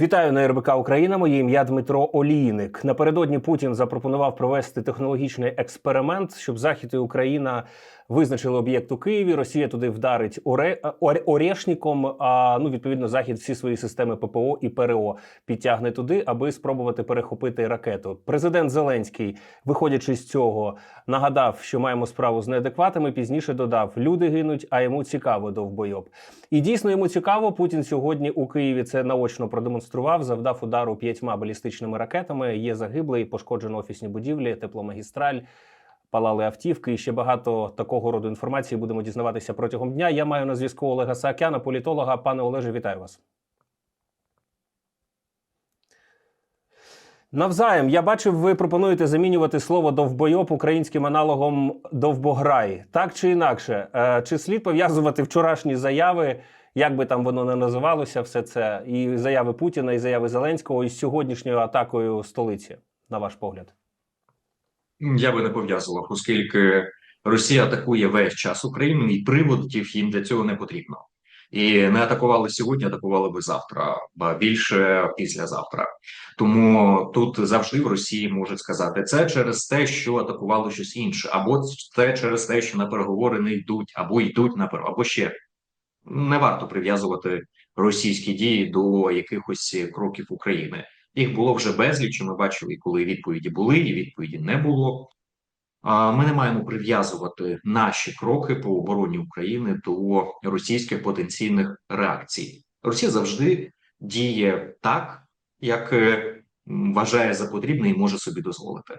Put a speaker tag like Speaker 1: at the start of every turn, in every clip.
Speaker 1: Вітаю на РБК Україна. Моє ім'я Дмитро Олійник. Напередодні Путін запропонував провести технологічний експеримент, щоб Захід і Україна визначили об'єкт у Києві. Росія туди вдарить оре... ор- орешником. А ну відповідно, захід всі свої системи ППО і ПРО підтягне туди, аби спробувати перехопити ракету. Президент Зеленський, виходячи з цього, нагадав, що маємо справу з неадекватами. Пізніше додав: люди гинуть, а йому цікаво довбойоб. І дійсно йому цікаво. Путін сьогодні у Києві це наочно продемонстрував. Завдав удару п'ятьма балістичними ракетами. Є загиблий, пошкоджено офісні будівлі, тепломагістраль. Палали автівки і ще багато такого роду інформації будемо дізнаватися протягом дня. Я маю на зв'язку Олега Саакяна, політолога. Пане Олеже, вітаю вас. Навзаєм, я бачив, ви пропонуєте замінювати слово довбойоб українським аналогом довбограй. Так чи інакше, Е, чи слід пов'язувати вчорашні заяви, як би там воно не називалося, все це, і заяви Путіна, і заяви Зеленського із сьогоднішньою атакою столиці, на ваш погляд?
Speaker 2: Я би не пов'язував, оскільки Росія атакує весь час Україну, і приводів їм для цього не потрібно. І не атакували сьогодні, атакували би завтра, ба більше післязавтра. Тому тут завжди в Росії можуть сказати це через те, що атакували щось інше, або це через те, що на переговори не йдуть, або йдуть на переговори, або ще не варто прив'язувати російські дії до якихось кроків України. Їх було вже безліч. і Ми бачили, коли відповіді були, і відповіді не було. Ми не маємо прив'язувати наші кроки по обороні України до російських потенційних реакцій. Росія завжди діє так, як е, вважає за потрібне і може собі дозволити.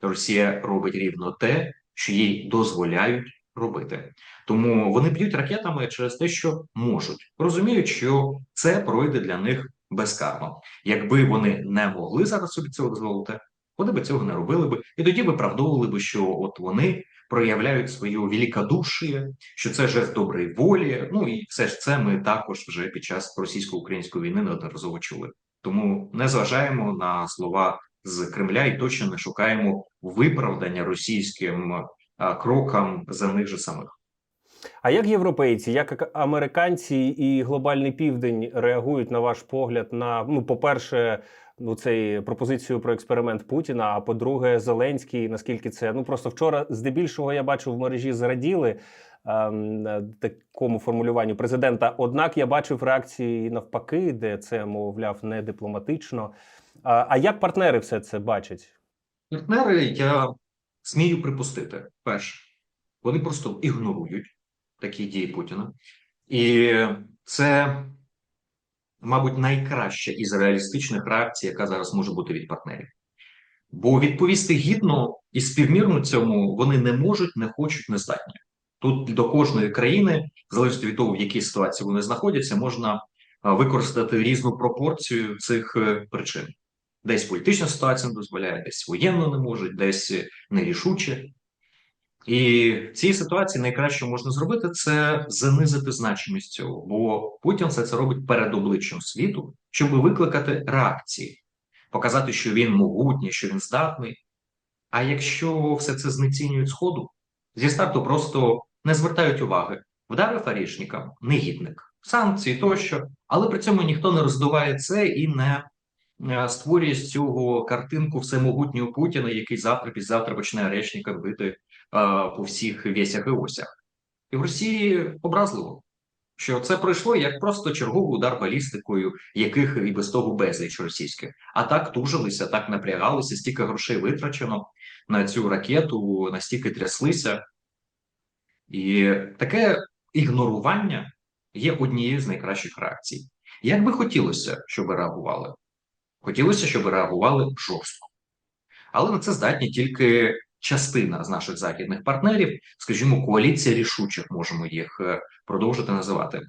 Speaker 2: Росія робить рівно те, що їй дозволяють робити. Тому вони б'ють ракетами через те, що можуть, розуміють, що це пройде для них безкарно. Якби вони не могли зараз собі цього дозволити, вони би цього не робили би, і тоді виправдовували би, що от вони проявляють свою великодушие, що це жест доброї волі. Ну і все ж це ми також вже під час російсько-української війни неодноразово чули. Тому не зважаємо на слова з Кремля і точно не шукаємо виправдання російським крокам за них же самих.
Speaker 1: А як європейці, як американці і глобальний південь реагують на ваш погляд на ну, по-перше, ну цей пропозицію про експеримент Путіна. А по-друге, Зеленський, наскільки це ну просто вчора, здебільшого, я бачу в мережі зраділи ем, такому формулюванню президента. Однак я бачив реакції навпаки, де це мовляв не дипломатично. А, а як партнери все це бачать?
Speaker 2: Партнери, я смію припустити, перше, вони просто ігнорують такі дії Путіна, і це, мабуть, найкраща із реалістичних реакцій, яка зараз може бути від партнерів. Бо відповісти гідно і співмірно цьому вони не можуть, не хочуть, не здатні. Тут до кожної країни, в залежності від того, в якій ситуації вони знаходяться, можна використати різну пропорцію цих е, причин. Десь політична ситуація не дозволяє, десь воєнно не можуть, десь нерішуче. І в цій ситуації найкраще можна зробити це занизити значимість цього, бо Путін все це робить перед обличчям світу, щоб викликати реакції, показати, що він могутній, що він здатний. А якщо все це знецінюють сходу, зі старту просто не звертають уваги, вдарив арішникам, негідник, санкції тощо, але при цьому ніхто не роздуває це і не е, створює з цього картинку всемогутнього Путіна, який завтра післязавтра почне арешника бити по всіх вісях і осях. І в Росії образливо, що це пройшло як просто черговий удар балістикою, яких і без того безліч російських. А так тужилися, так напрягалися, стільки грошей витрачено на цю ракету, настільки тряслися. І таке ігнорування є однією з найкращих реакцій. Як би хотілося, щоб реагували? Хотілося, щоб реагували жорстко. Але на це здатні тільки частина з наших західних партнерів, скажімо, коаліція рішучих, можемо їх е, продовжити називати.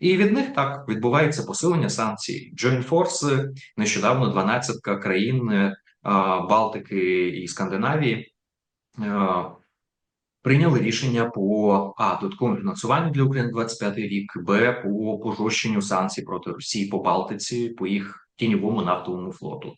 Speaker 2: І від них так відбувається посилення санкцій. Joint Force е, нещодавно 12 країн е, Балтики і Скандинавії прийняли рішення по а додатковому фінансуванню для України 25 рік, б по пожорщенню санкцій проти Росії по Балтиці, по їх тіньовому нафтовому флоту.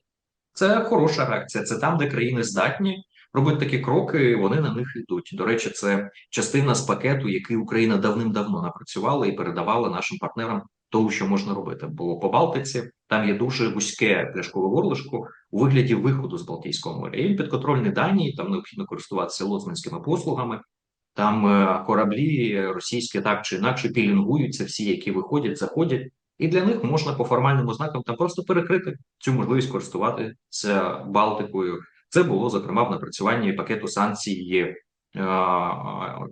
Speaker 2: Це хороша реакція. Це там, де країни здатні робити такі кроки, вони на них йдуть. До речі, це частина з пакету, який Україна давним-давно напрацювала і передавала нашим партнерам того, що можна робити. Бо по Балтиці там є дуже вузьке пляшкове горлишко у вигляді виходу з Балтійського моря. І підконтрольний Данії, там необхідно користуватися лоцманськими послугами. Там е, кораблі російські так чи інакше пілінгуються, всі, які виходять, заходять, і для них можна по формальним ознакам там просто перекрити цю можливість користуватися Балтикою. Це було зокрема в напрацюванні пакету санкцій е,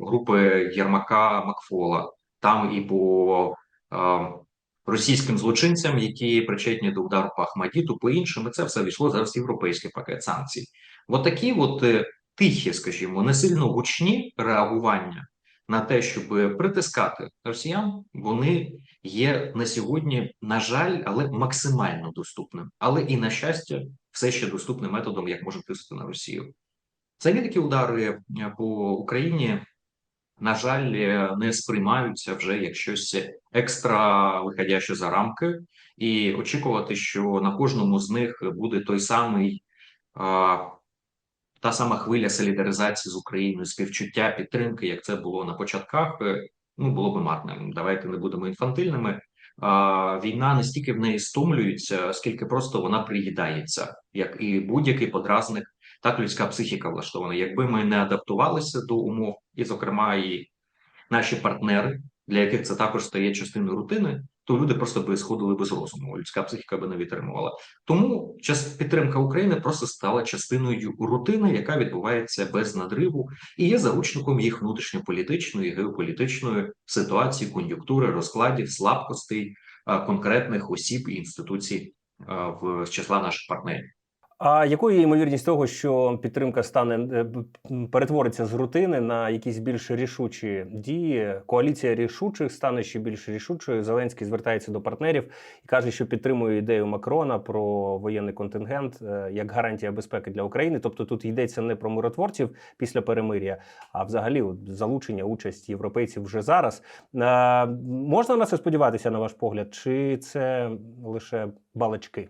Speaker 2: групи Єрмака Макфола. Там і по е, російським злочинцям, які причетні до удару по Ахмадіту, по іншим, і це все війшло зараз в європейський пакет санкцій. От такі от е, тихі, скажімо, не сильно гучні реагування на те, щоб притискати росіян, вони є на сьогодні, на жаль, але максимально доступним, але і на щастя, все ще доступним методом, як може тиснути на Росію. Самі такі удари е, по Україні, на жаль, е, не сприймаються вже як щось екстра виходяще за рамки, і очікувати, що на кожному з них буде той самий. Та сама хвиля солідаризації з Україною, співчуття підтримки, як це було на початках, е, ну було би марним. Давайте не будемо інфантильними. Війна не стільки в неї стомлюється, скільки просто вона приїдається, як і будь-який подразник, так людська психіка влаштована. Якби ми не адаптувалися до умов, і, зокрема, і наші партнери, для яких це також стає частиною рутини, то люди просто би сходили без розуму. Людська психіка би не витримувала. Тому час підтримка України просто стала частиною рутини, яка відбувається без надриву, і є заручником їх внутрішньополітичної геополітичної ситуації, кон'юнктури, розкладів, слабкостей конкретних осіб і інституцій в числа наших партнерів.
Speaker 1: А якою є ймовірність того, що підтримка стане е, перетвориться з рутини на якісь більш рішучі дії? Коаліція рішучих стане ще більш рішучою. Зеленський звертається до партнерів і каже, що підтримує ідею Макрона про воєнний контингент е, як гарантія безпеки для України. Тобто тут йдеться не про миротворців після перемир'я, а взагалі залучення участі європейців вже зараз. Е, можна на це сподіватися, на ваш погляд, чи це лише балачки?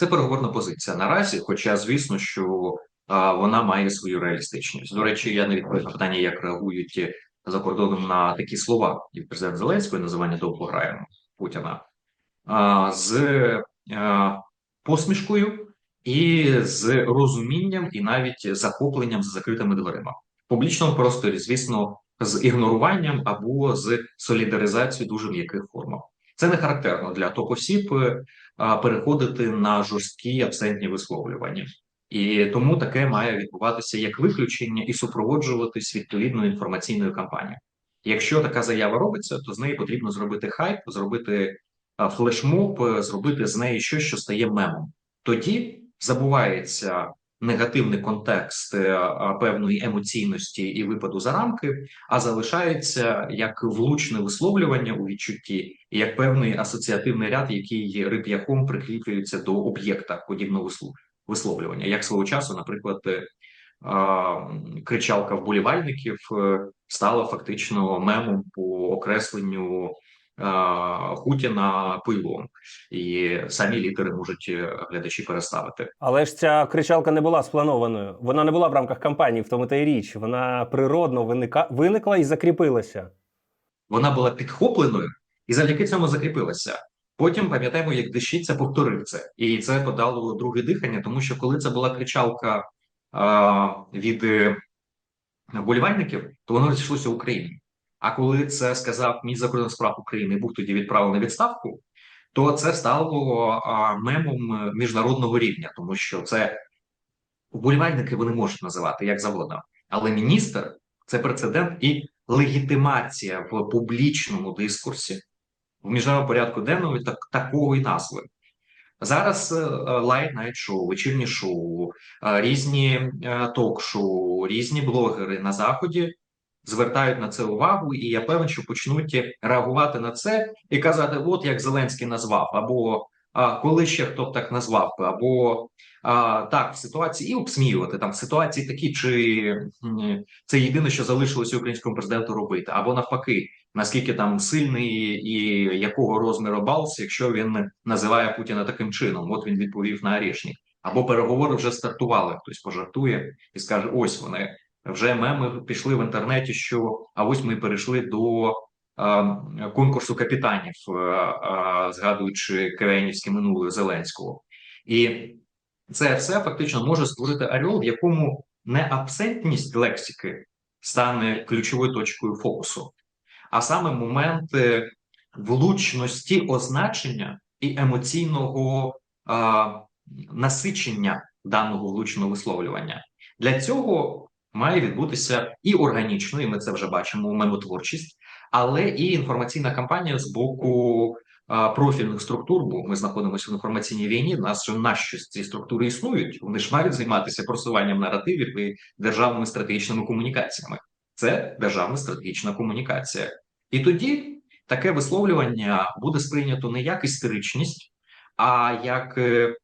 Speaker 2: Це переговорна позиція наразі, хоча звісно, що а, вона має свою реалістичність. До речі, я не відповів на питання, як реагують за кордоном на такі слова від президента Зеленського, називання довго граємо Путіна а, з а, посмішкою і з розумінням, і навіть захопленням за закритими дверима в публічному просторі, звісно, з ігноруванням або з солідаризацією дуже м'яких формах. Це не характерно для топ осіб переходити на жорсткі абсентні висловлювання, і тому таке має відбуватися як виключення і супроводжуватись відповідною інформаційною кампанією. Якщо така заява робиться, то з неї потрібно зробити хайп, зробити флешмоб, зробити з неї щось, що стає мемом. Тоді забувається негативний контекст е, певної емоційності і випаду за рамки, а залишається як влучне висловлювання у відчутті, і як певний асоціативний ряд, який риб'яком прикріплюється до об'єкта подібного висловлювання, як свого часу, наприклад. Е, кричалка вболівальників е, стала фактично мемом по окресленню Путіна пилом, і самі літери можуть е, глядачі переставити.
Speaker 1: Але ж ця кричалка не була спланованою. Вона не була в рамках кампанії, в тому та й річ. Вона природно виника... виникла і закріпилася.
Speaker 2: Вона була підхопленою і завдяки цьому закріпилася. Потім пам'ятаємо, як дещиця повторив це, і це подало друге дихання, тому що коли це була кричалка а, від е, вболівальників, то воно розійшлося Україні. А коли це сказав мій закордонних справ України, був тоді відправлений відставку, то це стало мемом міжнародного рівня, тому що це вболівальники вони можуть називати як завгодно, але міністр це прецедент і легітимація в публічному дискурсі в міжнародному порядку денному так, такої назви. Зараз лайт найт шоу, вечірні шоу, різні ток-шоу, різні блогери на заході звертають на це увагу, і я певен, що почнуть реагувати на це і казати: от як Зеленський назвав, або а, коли ще хто б так назвав, або а, так в ситуації і обсміювати там в ситуації такі, чи це єдине, що залишилося українському президенту робити, або навпаки, наскільки там сильний і якого розміру Балс, якщо він називає Путіна таким чином, от він відповів на Арішнік. Або переговори вже стартували. Хтось пожартує і скаже: ось вони вже меми пішли в інтернеті, що а ось ми перейшли до конкурсу капітанів, згадуючи кивенівське минуле Зеленського. І це все фактично може створити орел, в якому не абсентність лексики стане ключовою точкою фокусу, а саме момент е, влучності означення і емоційного а, насичення даного влучного висловлювання. Для цього має відбутися і органічно, і ми це вже бачимо мемотворчість, але і інформаційна кампанія з боку профільних структур, бо ми знаходимося в інформаційній війні. Нас же нащо ці структури існують. Вони ж мають займатися просуванням наративів і державними стратегічними комунікаціями. Це державна стратегічна комунікація. І тоді таке висловлювання буде сприйнято не як істеричність, а як е,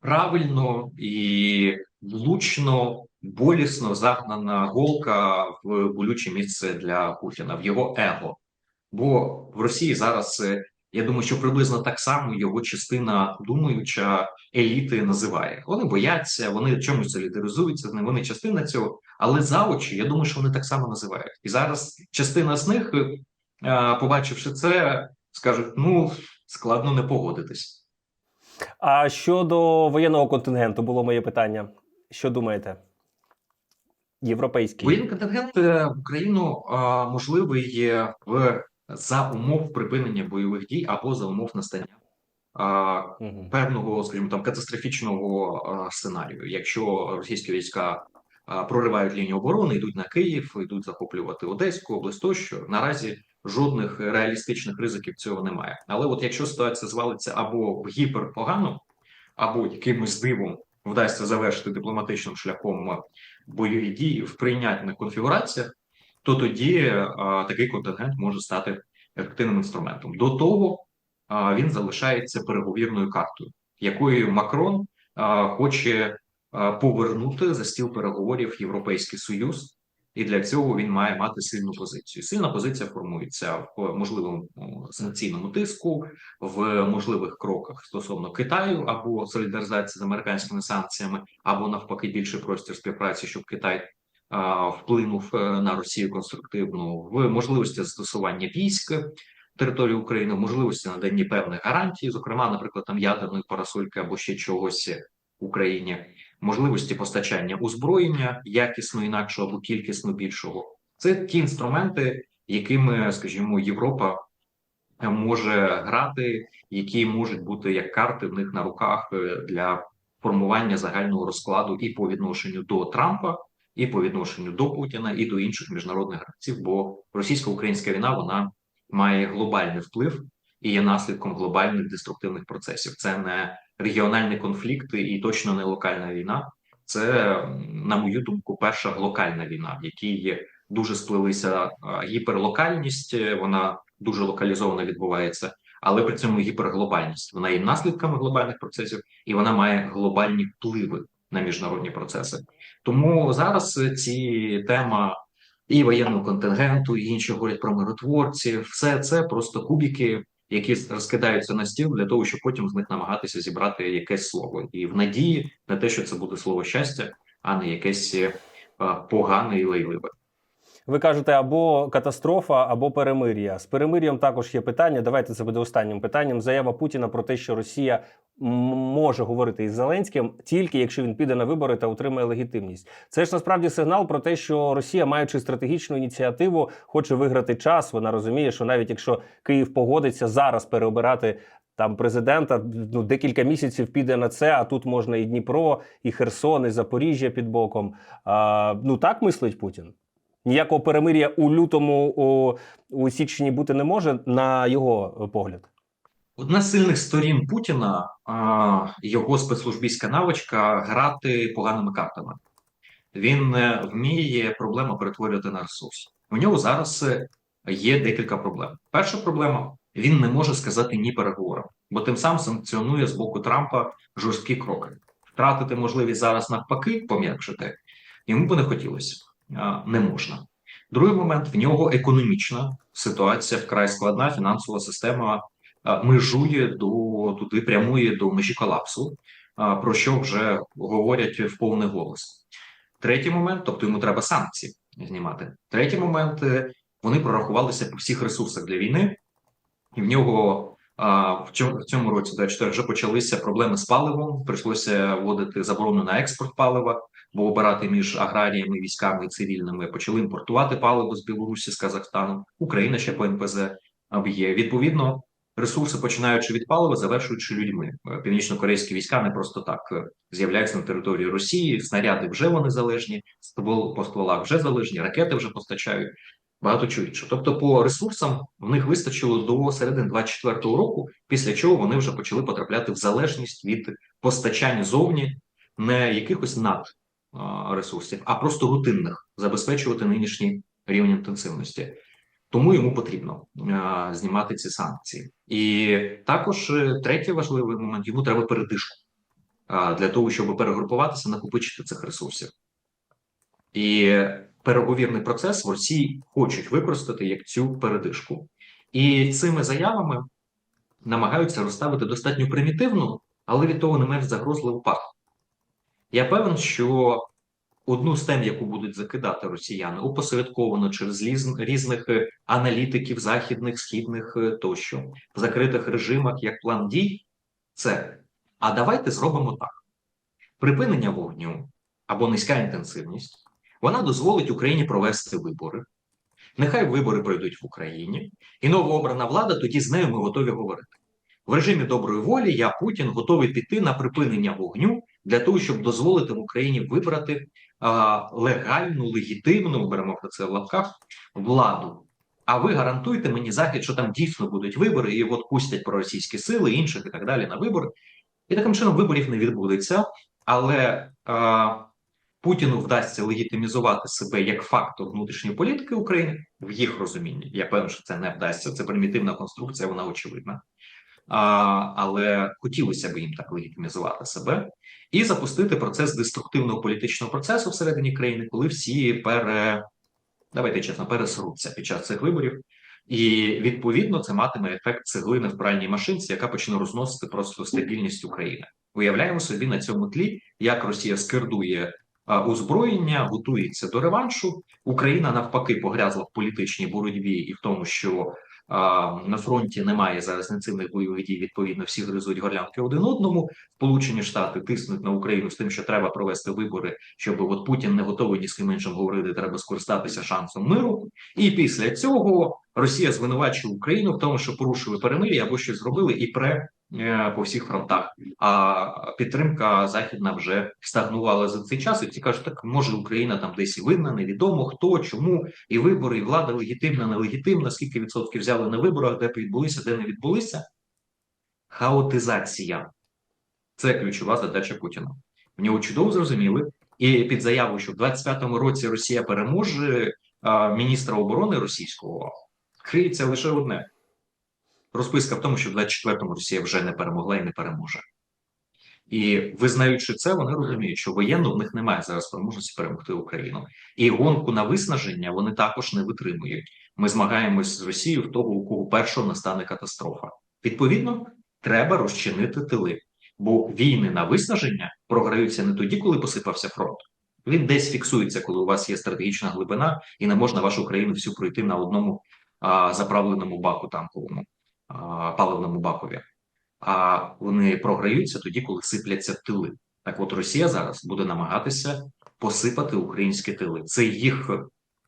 Speaker 2: правильно і влучно, болісно загнана голка в болюче місце для Путіна, в його его. Бо в Росії зараз е, я думаю, що приблизно так само його частина думаюча еліти називає. Вони бояться, вони чомусь солідаризуються з ним. Вони частина цього, але за очі я думаю, що вони так само називають. І зараз частина з них, е, побачивши це, скажуть: ну складно не погодитись.
Speaker 1: А щодо воєнного контингенту було моє питання. Що думаєте? Європейський.
Speaker 2: Воєнний контингент е, в Україну е, можливий є в за умов припинення бойових дій або за умов настання е,
Speaker 1: Мгм.
Speaker 2: певного, скажімо там, катастрофічного е, сценарію. Якщо російські війська проривають лінію оборони, йдуть на Київ, йдуть захоплювати Одеську область, тощо наразі жодних реалістичних ризиків цього немає. Але от якщо ситуація звалиться або в гіперпогано, або якимось дивом вдасться завершити дипломатичним шляхом бойові дії в прийнятних конфігураціях, то тоді а, такий контингент може стати ефективним інструментом. До того а, він залишається переговірною картою, якою Макрон а, хоче а, повернути за стіл переговорів Європейський Союз, і для цього він має мати сильну позицію. Сильна позиція формується в можливому санкційному тиску, в можливих кроках стосовно Китаю або солідаризації з американськими санкціями, або навпаки більший простір співпраці, щоб Китай вплинув е, на Росію конструктивно в можливості застосування військ території України, в можливості надання певних гарантій, зокрема, наприклад, там ядерної парасольки або ще чогось в Україні, можливості постачання озброєння якісно інакшого або кількісно більшого. Це ті інструменти, якими, скажімо, Європа може грати, які можуть бути як карти в них на руках е, для формування загального розкладу і по відношенню до Трампа, і по відношенню до Путіна, і до інших міжнародних гравців. Бо російсько-українська війна вона має глобальний вплив і є наслідком глобальних деструктивних процесів. Це не регіональні конфлікти і точно не локальна війна. Це, на мою думку, перша локальна війна, в якій дуже сплелися гіперлокальність. Вона дуже локалізовано відбувається, але при цьому гіперглобальність. Вона є наслідками глобальних процесів, і вона має глобальні впливи на міжнародні процеси. Тому зараз ці тема і воєнного контингенту, і інші говорять про миротворців. Все це просто кубики, які розкидаються на стіл для того, щоб потім з них намагатися зібрати якесь слово, і в надії на те, що це буде слово щастя, а не якесь е, погане і лайливе.
Speaker 1: Ви кажете або катастрофа, або перемир'я. З перемир'ям також є питання. Давайте це буде останнім питанням. Заява Путіна про те, що Росія може говорити із Зеленським тільки якщо він піде на вибори та отримає легітимність. Це ж насправді сигнал про те, що Росія, маючи стратегічну ініціативу, хоче виграти час. Вона розуміє, що навіть якщо Київ погодиться зараз переобирати. Там президента ну декілька місяців піде на це, а тут можна і Дніпро, і Херсон, і Запоріжжя під боком. А, Ну так мислить Путін. Ніякого перемир'я у лютому у, у січні бути не може, на його погляд.
Speaker 2: Одна з сильних сторін Путіна його спецслужбійська навичка грати поганими картами. Він вміє проблему перетворювати на ресурс. У нього зараз є декілька проблем. Перша проблема він не може сказати ні переговорам, бо тим самим санкціонує з боку Трампа жорсткі кроки. Втратити можливість зараз навпаки пом'якшити йому би не хотілося не можна. Другий момент в нього економічна ситуація вкрай складна. Фінансова система межує до туди, прямує до межі колапсу, про що вже говорять в повний голос. Третій момент, тобто йому треба санкції знімати. Третій момент вони прорахувалися по всіх ресурсах для війни, і в нього в цьому році 24 вже почалися проблеми з паливом. Прийшлося вводити заборону на експорт палива, бо обирати між аграріями, військами і цивільними почали імпортувати паливо з Білорусі, з Казахстану. Україна ще по НПЗ б'є. Відповідно, ресурси, починаючи від палива, завершуючи людьми. Е, Північно-корейські війська не просто так е, з'являються на території Росії. Снаряди вже вони залежні, ствол по стволах вже залежні, ракети вже постачають. Багато чого іншого. Тобто, по ресурсам в них вистачило до середини 24-го року, після чого вони вже почали потрапляти в залежність від постачання зовні не якихось над ресурсів, а просто рутинних забезпечувати нинішній рівень інтенсивності. Тому йому потрібно знімати ці санкції. І також е, третій важливий момент: йому треба передишку для того, щоб перегрупуватися, накопичити цих ресурсів. І переговірний процес в Росії хочуть використати як цю передишку. І цими заявами намагаються розставити достатньо примітивну, але від того не менш загрозливу паху. Я певен, що одну з тем, яку будуть закидати росіяни, опосередковано через різних е, аналітиків західних, східних е, тощо, в закритих режимах як план дій, це а давайте зробимо так: припинення вогню або низька інтенсивність. Вона дозволить Україні провести вибори. Нехай вибори пройдуть в Україні, і новообрана влада тоді з нею ми готові говорити. В режимі доброї волі я Путін готовий піти на припинення вогню для того, щоб дозволити в Україні вибрати а, легальну, легітимну, беремо про це в лапках, владу. А ви гарантуйте мені захід, що там дійсно будуть вибори, і от пустять проросійські сили, інших і так далі на вибори. І таким чином виборів не відбудеться, але а, Путіну вдасться легітимізувати себе як фактор внутрішньої політики України в їх розумінні. Я певен, що це не вдасться. Це примітивна конструкція, вона очевидна. Але хотілося б їм так легітимізувати себе і запустити процес деструктивного політичного процесу всередині країни, коли всі пере давайте чесно пересруться під час цих виборів. І відповідно це матиме ефект цеглини в пральній машинці, яка почне розносити просто стабільність України. Уявляємо собі на цьому тлі, як Росія скердує озброєння, готується до реваншу. Україна навпаки погрязла в політичній боротьбі і в тому, що на фронті немає зараз інтенсивних бойових дій. Відповідно, всі гризуть горлянки один одному. Сполучені Штати тиснуть на Україну з тим, що треба провести вибори, щоб от Путін не готовий ні з ким іншим говорити. Треба скористатися шансом миру. І після цього Росія звинувачує Україну в тому, що порушили перемир'я або щось зробили, і пре по всіх фронтах. А підтримка західна вже стагнувала за цей час. І ті кажуть, так може Україна там десь і винна, невідомо хто, чому, і вибори, і влада легітимна, нелегітимна, скільки відсотків взяли на виборах, де відбулися, де не відбулися. Хаотизація це ключова задача Путіна. В нього чудово зрозуміли, і під заяву, що в 25-му році Росія переможе міністра оборони російського, криється лише одне. Розписка в тому, що в 24-му Росія вже не перемогла і не переможе. І визнаючи це, вони розуміють, що воєнно в них немає зараз спроможності перемогти Україну. І гонку на виснаження вони також не витримують. Ми змагаємось з Росією в того, у кого першого настане катастрофа. Відповідно, треба розчинити тили, бо війни на виснаження програються не тоді, коли посипався фронт. Він десь фіксується, коли у вас є стратегічна глибина, і не можна вашу країну всю пройти на одному а, заправленому баку танковому паливному бакові. А вони програються тоді, коли сипляться тили. Так, от Росія зараз буде намагатися посипати українські тили. Це їх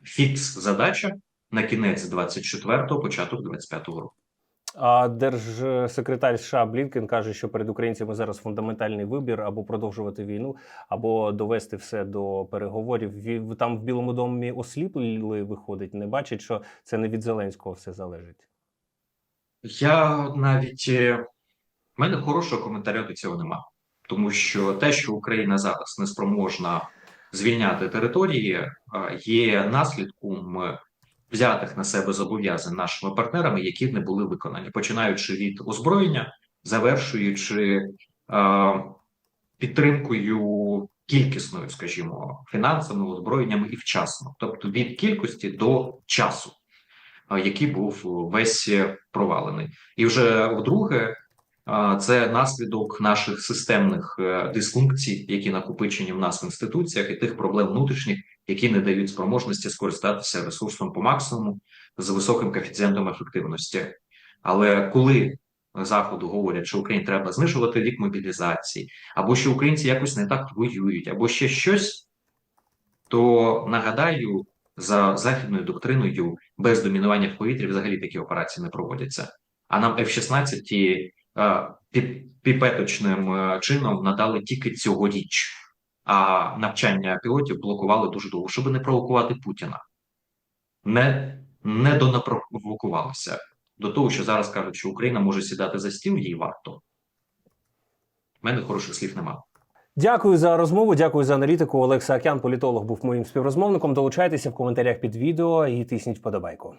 Speaker 2: фікс задача на кінець 24-го, початок 25-го року.
Speaker 1: А держсекретар США Блінкен каже, що перед українцями зараз фундаментальний вибір або продовжувати війну, або довести все до переговорів. Там в Білому домі осліпли виходить, не бачить, що це не від Зеленського все залежить.
Speaker 2: Я навіть е, в мене хорошого коментаря до цього нема, тому що те, що Україна зараз не спроможна звільняти території, е, є наслідком взятих на себе зобов'язань нашими партнерами, які не були виконані, починаючи від озброєння, завершуючи е, підтримкою кількісною, скажімо, фінансами, озброєннями і вчасно, тобто від кількості до часу який був весь провалений, і вже вдруге, це наслідок наших системних е, дисфункцій, які накопичені в нас в інституціях, і тих проблем внутрішніх, які не дають спроможності скористатися ресурсом по максимуму з високим коефіцієнтом ефективності. Але коли заходу говорять, що Україні треба знижувати вік мобілізації, або що українці якось не так воюють, або ще щось, то нагадаю, за західною доктриною без домінування в повітрі взагалі такі операції не проводяться. А нам F-16 е, піпеточним е, чином надали тільки цьогоріч, а навчання пілотів блокували дуже довго, щоб не провокувати Путіна. Не, не донапровокувалися до того, що зараз кажуть, що Україна може сідати за стіл, їй варто. У мене хороших слів немає.
Speaker 1: Дякую за розмову. Дякую за аналітику. Олекса Акян, політолог, був моїм співрозмовником. Долучайтеся в коментарях під відео і тисніть вподобайку.